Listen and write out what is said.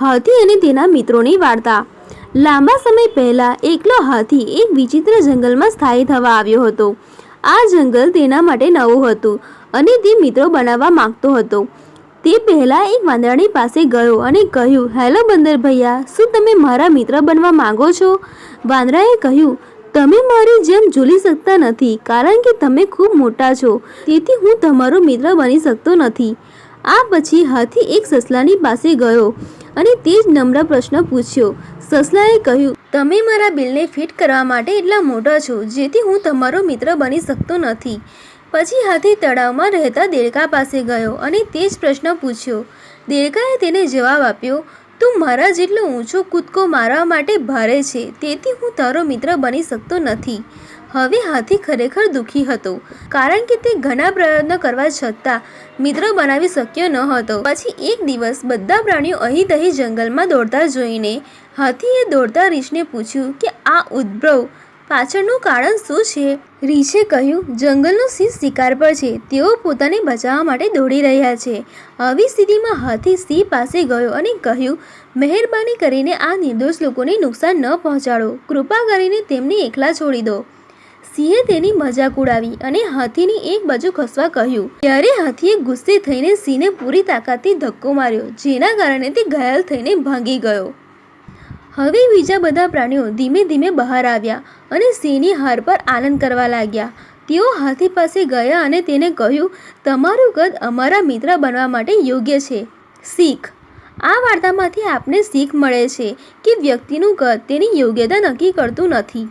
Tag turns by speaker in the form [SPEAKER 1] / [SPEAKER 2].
[SPEAKER 1] હાથી અને તેના મિત્રોની વાર્તા. લાંબા સમય પહેલાં એકલો હાથી એક વિચિત્ર જંગલમાં સ્થાયી થવા આવ્યો હતો. આ જંગલ તેના માટે નવું હતું અને તે મિત્રો બનાવવા માંગતો હતો. તે પહેલાં એક વાંદરાની પાસે ગયો અને કહ્યું, હેલો બંદર ભૈયા શું તમે મારા મિત્ર બનવા માંગો છો? વાંદરાએ કહ્યું, તમે મારી જેમ ઝૂલી શકતા નથી કારણ કે તમે ખૂબ મોટા છો, તેથી હું તમારો મિત્ર બની શકતો નથી. આ પછી હાથી એક સસલાની પાસે ગયો અને તે જ નમ્ર પ્રશ્ન પૂછ્યો. સસલાએ કહ્યું, તમે મારા બિલને ફિટ કરવા માટે એટલા મોટા છો, જેથી હું તમારો મિત્ર બની શકતો નથી. પછી હાથી તળાવમાં રહેતા દેડકા પાસે ગયો અને તે જ પ્રશ્ન પૂછ્યો. દેડકાએ તેને જવાબ આપ્યો, તું મારા જેટલો ઊંચો કૂદકો મારવા માટે ભારે છે, તેથી હું તારો મિત્ર બની શકતો નથી. હવે હાથી ખરેખર દુઃખી હતો, કારણ કે તે ઘણા પ્રયત્નો કરવા છતાં મિત્ર બનાવી શક્યો ન હતો. પછી એક દિવસ બધા પ્રાણીઓ અહીં તહીં જંગલમાં દોડતા જોઈને હાથીએ દોડતા રીછને પૂછ્યું કે, આ ઉદ્ભવ પાછળનું કારણ શું છે? રીછે કહ્યું, જંગલનો સિંહ શિકાર પર છે. તેઓ પોતાને બચાવવા માટે દોડી રહ્યા છે. આવી સ્થિતિમાં હાથી સિંહ પાસે ગયો અને કહ્યું, મહેરબાની કરીને આ નિર્દોષ લોકોને નુકસાન ન પહોંચાડો. કૃપા કરીને તેમને એકલા છોડી દો. સિંહે તેની મજાક ઉડાવી અને હાથીની એક બાજુ ખસવા કહ્યું, ત્યારે હાથીએ ગુસ્સે થઈને સિંહને પૂરી તાકાતથી ધક્કો માર્યો, જેના કારણે તે ઘાયલ થઈને ભાંગી ગયો. હવે બીજા બધા પ્રાણીઓ ધીમે ધીમે બહાર આવ્યા અને સિંહની હાર પર આનંદ કરવા લાગ્યા. તેઓ હાથી પાસે ગયા અને તેને કહ્યું, તમારું કદ અમારા મિત્ર બનવા માટે યોગ્ય છે. શીખ. આ વાર્તામાંથી આપને શીખ મળે છે કે વ્યક્તિનું કદ તેની યોગ્યતા નક્કી કરતું નથી.